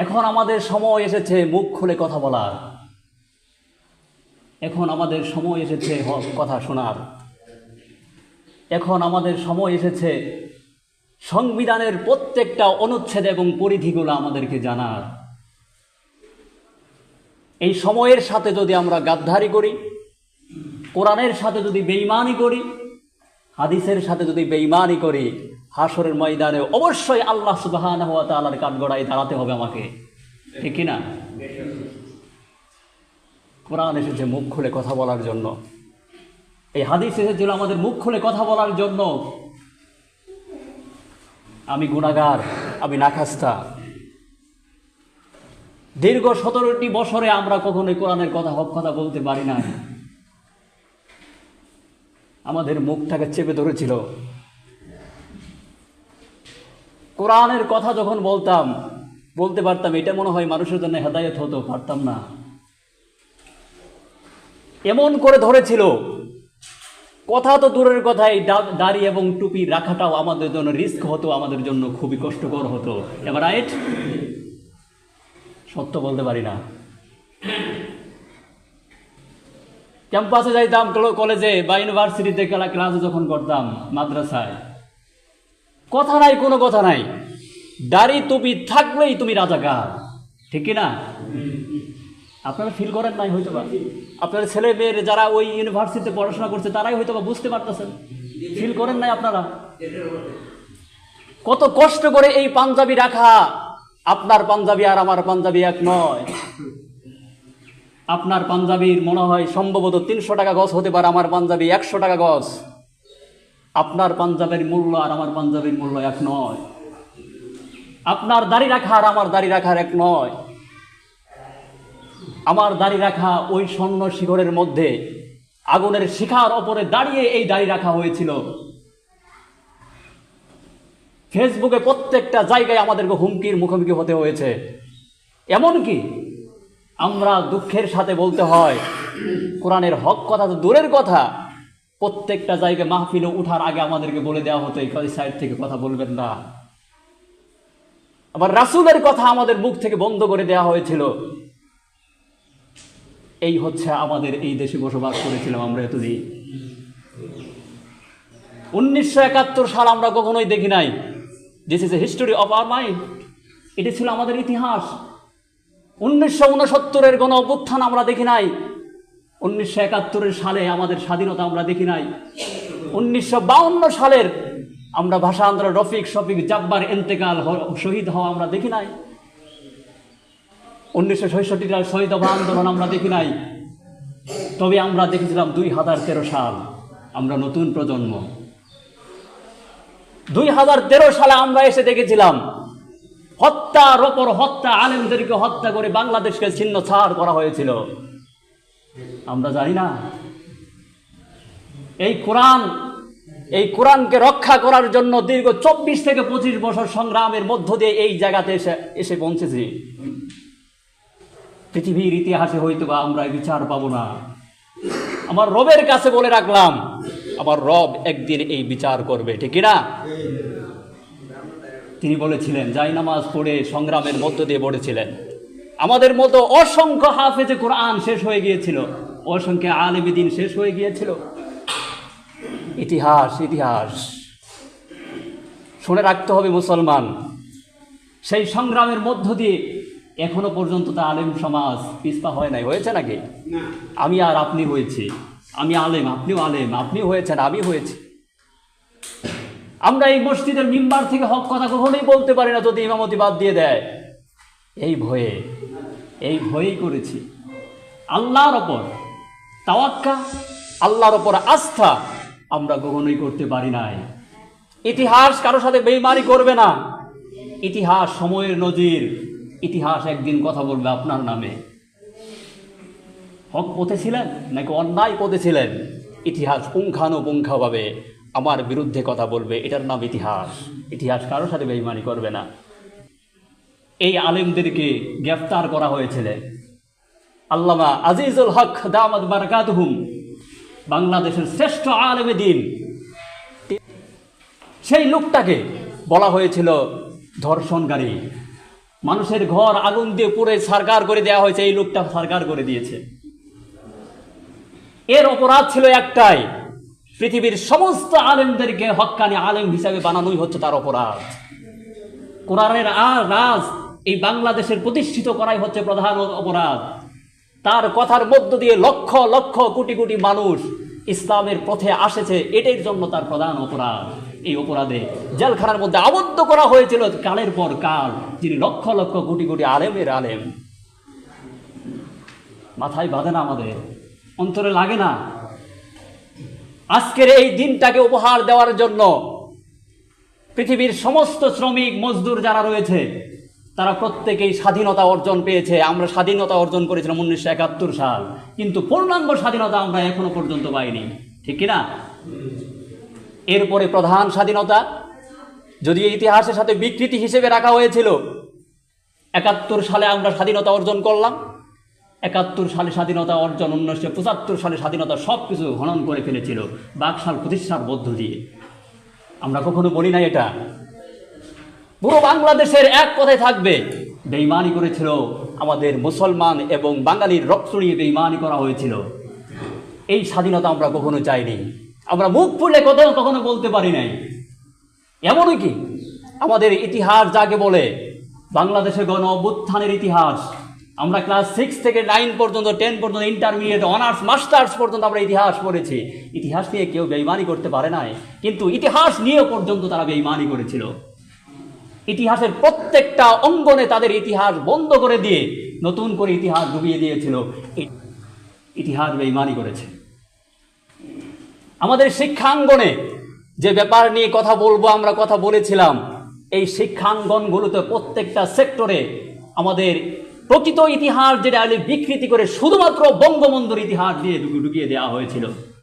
এখন আমাদের সময় এসেছে মুখ খুলে কথা বলার। এখন আমাদের সময় এসেছে কথা শোনার। এখন আমাদের সময় এসেছে সংবিধানের প্রত্যেকটা অনুচ্ছেদ এবং পরিধিগুলো আমাদেরকে জানার। এই সময়ের সাথে যদি আমরা গাদ্ধারি করি, কোরআনের সাথে যদি বেইমানি করি হাদিসের সাথে যদি বেইমানি করি হাসরের ময়দানে অবশ্যই আল্লাহ সুবাহান হওয়া তালার কাঠগড়ায় দাঁড়াতে হবে আমাকে। ঠিক কিনা? কোরআন এসেছে মুখ খুলে কথা বলার জন্য। এই হাদিস এসেছিল আমাদের মুখ খুলে কথা বলার জন্য। আমি গুণাগার আমি নাখাস্তা। দীর্ঘ সতেরোটি বছরে আমরা কখনোই কোরআনের কথা হক কথা বলতে পারি না আমাদের মুখটাকে চেপে ধরেছিল। কোরআনের কথা যখন বলতাম, বলতে পারতাম, এটা মনে হয় মানুষের জন্য হেদায়ত হতো, পারতাম না। এমন করে ধরেছিল, কথা তো দূরের কথা, এই দাড়ি এবং টুপি রাখাটাও আমাদের জন্য রিস্ক হতো, আমাদের জন্য খুবই কষ্টকর হতো। এবার রাইট সত্য বলতে পারি না। ক্যাম্পাসে যাইতাম, কল- কলেজে বা ইউনিভার্সিটিতে ক্লাসে যখন করতাম, মাদ্রাসায়। কথা নাই, কোনো কথা নাই। দাড়ি টুপি থাকলেই তুমি রাজা রাজাকার, ঠিক কি না? আপনারা ফিল করেন নাই হয়তো বা আপনার ছেলে মেয়ের যারা ওই ইউনিভার্সিটিতে পড়াশোনা করছে, তারাই হয়তো বা বুঝতে পারতেছেন। ফিল করেন নাই আপনারা? কত কষ্ট করে এই পাঞ্জাবি রাখা, আপনার পাঞ্জাবি আর আমার পাঞ্জাবি এক নয়। আপনার পাঞ্জাবির মনে হয় সম্ভবত তিনশো টাকা গজ হতে পারে আমার পাঞ্জাবি একশো টাকা গজ। আপনার পাঞ্জাবের মূল্য আর আমার পাঞ্জাবির মূল্য এক নয়। আপনার দাড়ি রাখা আর আমার দাড়ি রাখার এক নয়। আমার দাড়ি রাখা ওই স্বর্ণ শিখরের মধ্যে আগুনের শিখার ওপরে দাঁড়িয়ে এই দাড়ি রাখা হয়েছিল। ফেসবুকে প্রত্যেকটা জায়গায় আমাদেরকে হুমকির মুখোমুখি হতে হয়েছে। এমনকি আমরা দুঃখের সাথে বলতে হয়, কোরআনের হক কথা তো দূরের কথা। প্রত্যেকটা জায়গায় মাহফিলে উঠার আগে আমাদেরকে বলে দেওয়া হতো, এই সাইড থেকে কথা বলবেন না। আবার রাসুলের কথা আমাদের মুখ থেকে বন্ধ করে দেওয়া হয়েছিল। এই হচ্ছে আমাদের এই দেশে বসবাস করেছিলাম আমরা এতদিন। উনিশশো একাত্তর সাল আমরা কখনোই দেখি নাই। This is a history of our mind এটি ছিল আমাদের ইতিহাস। উনিশশো উনসত্তরের গণ অভ্যুত্থান আমরা দেখি নাই। উনিশশো একাত্তরের সালে আমাদের স্বাধীনতা আমরা দেখি নাই। উনিশশো বাউন্ন সালের আমরা ভাষা আন্দোলন, রফিক, শফিক, জাব্বার এন্তেকাল শহীদ হওয়া আমরা দেখি নাই। উনিশশো ছয়ষট্টি সাল শহীদ হওয়া আন্দোলন আমরা দেখি নাই। তবে আমরা দেখেছিলাম দুই হাজার তেরো সাল আমরা নতুন প্রজন্ম। দুই হাজার তেরো সালে আমরা এসে দেখেছিলাম হত্যার ওপর হত্যা আলেমদেরকে হত্যা করে বাংলাদেশকে ছিন্ন ছাড় করা হয়েছিল। আমরা জানি না। এই কোরআন, এই কোরআনকে রক্ষা করার জন্য দীর্ঘ চব্বিশ থেকে পঁচিশ বছর সংগ্রামের মধ্য দিয়ে এই জায়গাতে এসে এসে পৌঁছেছি। পৃথিবীর ইতিহাসে হয়তো বা আমরা বিচার পাবো না। আমার রবের কাছে বলে রাখলাম, আমার রব একদিন এই বিচার করবে, ঠিক না? তিনি বলেছিলেন যাই নামাজ পড়ে সংগ্রামের মধ্য দিয়ে পড়েছিলেন আমাদের মতো অসংখ্য হাফেজে কোরআন শেষ হয়ে গিয়েছিল। অসংখ্য আলেমী দিন শেষ হয়ে গিয়েছিল। ইতিহাস ইতিহাস। শুনে রাখতে হবে মুসলমান সেই সংগ্রামের মধ্য দিয়ে এখনও পর্যন্ত তা আলেম সমাজ পিছপা হয় নাই। হয়েছে নাকি? আমি আর আপনি হয়েছি। আমি আলেম আপনিও আলেম আপনি হয়েছেন আমি হয়েছি। আমরা এই মসজিদের মিম্বার থেকে হক কথা কখনোই বলতে পারি না, যদি ইমামতি বাদ দিয়ে দেয়। এই ভয়ে, এই ভয়েই করেছি। আল্লাহর ওপর তাওয়াক্কা আল্লাহর ওপর আস্থা আমরা কখনোই করতে পারি নাই। ইতিহাস কারও সাথে বেইমানি করবে না। ইতিহাস সময়ের নজির। ইতিহাস একদিন কথা বলবে আপনার নামে। হক পথে ছিলেন নাকি অন্যায় পথে ছিলেন? ইতিহাস পুঙ্খানুপুঙ্খাভাবে আমার বিরুদ্ধে কথা বলবে, এটার নাম ইতিহাস। ইতিহাস কারোর সাথে বেইমানি করবে না। এই আলেমদেরকে গ্রেফতার করা হয়েছিল। আল্লামা আজিজুল হক দামাদ বারাকাতহুম, বাংলাদেশের শ্রেষ্ঠ আলেমে দিন। সেই লোকটাকে বলা হয়েছিল ধর্ষণকারী। মানুষের ঘর আগুন দিয়ে পুরে সারকার করে দেওয়া হয়েছে, এই লোকটা সারকার করে দিয়েছে। এর অপরাধ ছিল একটাই পৃথিবীর সমস্ত আলেমদেরকে হক্কানি আলেম হিসাবে বানানোই হচ্ছে তার অপরাধ। কোরআনের আর রাজ এই বাংলাদেশের প্রতিষ্ঠিত করাই হচ্ছে প্রধান অপরাধ। তার কথার মধ্য দিয়ে লক্ষ লক্ষ কোটি কোটি মানুষ ইসলামের পথে আসেছে এটার জন্য তার প্রধান অপরাধ এই অপরাধে। জেলখানার মধ্যে আবদ্ধ করা হয়েছিল কালের পর কাল, যিনি লক্ষ লক্ষ কোটি কোটি আলেমের আলেম। মাথায় বাঁধে না আমাদের। অন্তরে লাগে না। আজকের এই দিনটাকে উপহার দেওয়ার জন্য পৃথিবীর সমস্ত শ্রমিক, মজদুর যারা রয়েছে, তারা প্রত্যেকেই স্বাধীনতা অর্জন পেয়েছে। আমরা স্বাধীনতা অর্জন করেছিলাম উনিশশো একাত্তর সাল। কিন্তু পূর্ণাঙ্গ স্বাধীনতা আমরা এখনও পর্যন্ত পাইনি। ঠিক কিনা? এরপরে প্রধান স্বাধীনতা যদিও ইতিহাসের সাথে বিকৃতি হিসেবে রাখা হয়েছিল, একাত্তর সালে আমরা স্বাধীনতা অর্জন করলাম। একাত্তর সালে স্বাধীনতা অর্জন উনিশশো পঁচাত্তর সালে স্বাধীনতা সব কিছু হনন করে ফেলেছিল বাকশাল প্রতিষ্ঠার মধ্য দিয়ে। আমরা কখনো বলি না এটা। পুরো বাংলাদেশের এক কথায় থাকবে বেইমানি করেছিল আমাদের মুসলমান এবং বাঙালির রক্ত নিয়ে বেইমানি করা হয়েছিল। এই স্বাধীনতা আমরা কখনো চাইনি। আমরা মুখ ফুলে কথা কখনো বলতে পারি নাই। এমনই কি? আমাদের ইতিহাস যাকে বলে বাংলাদেশের গণ অভ্যুত্থানের ইতিহাস। আমরা ক্লাস সিক্স থেকে নাইন পর্যন্ত টেন পর্যন্ত ইন্টারমিডিয়েট অনার্স মাস্টার্স পর্যন্ত আমরা ইতিহাস পড়েছি। ইতিহাস নিয়ে কেউ বেইমানি করতে পারে নাই। কিন্তু ইতিহাস নিয়ে পর্যন্ত তারা বেইমানি করেছিল। ইতিহাসের প্রত্যেকটা অঙ্গনে তাদের ইতিহাস বন্ধ করে দিয়ে নতুন করে ইতিহাস ডুবিয়ে দিয়েছিল। ইতিহাস বেইমানি করেছে। আমাদের শিক্ষাঙ্গনে যে ব্যাপার নিয়ে কথা বলব, আমরা কথা বলেছিলাম, এই শিক্ষাঙ্গনগুলোতে প্রত্যেকটা সেক্টরে আমাদের প্রকৃত ইতিহাস যেটা বিকৃতি করে শুধুমাত্র বঙ্গবন্ধুর ইতিহাস দিয়ে ঢুকিয়ে দেওয়া হয়েছিল।